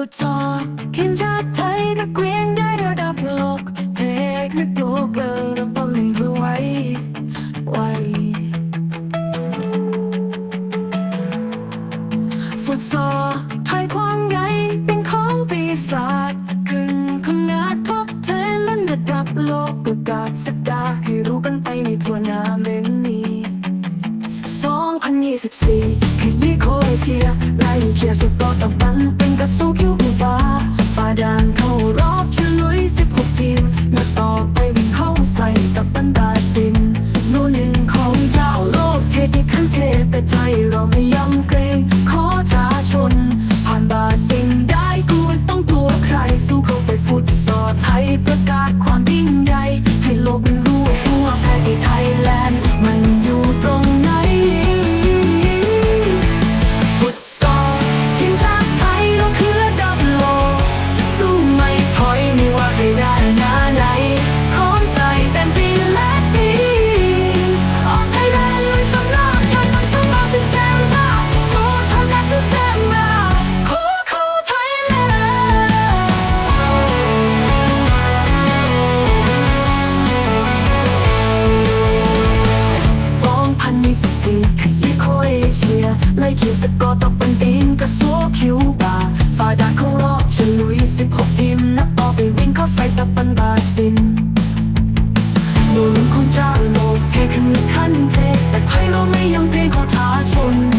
ฟุตซอลทีมชาติไทยนักเรียนได้ระดับโลก เทคนิคโลกเกินระบบหนึ่งเพื่อไว้ไว้ฟุตซอลไทยความใหญ่เป็นของปีศาจขึ้นคำนาท็อปเทและระดับโลกประกาศสักดาให้รู้กันไปในทัวร์นาเมนต์นี้2024คือยี่โค เชียไล่เคลียร์สกอตตับบันเป็นกระสู้คิวบูบาฝ่าด่านเข้ารอบเฉลุย 16 ทีมนัดต่อไปวิ่งเข้าใส่ตับบันดาสินโน่นหนึ่งของเจ้าโลกเทคนิคขั้นเทพแต่ไทยเราไม่ยอมเกรง ขอท้าชน ผ่านบาสิ่งได้กู ยไล่เขียนสกอร์ตกเป็นตีนกระสัวคิวบาฝ่ายด่านเข้ารอบฉลุยสิบหกทีมนับต่อไปวิ่งเข้าใส่ตะปันบาสินหนุนของจ้าโลกเทขึ้นขั้นเทแต่ไทยเราไม่ยังเพียงขอท้าชน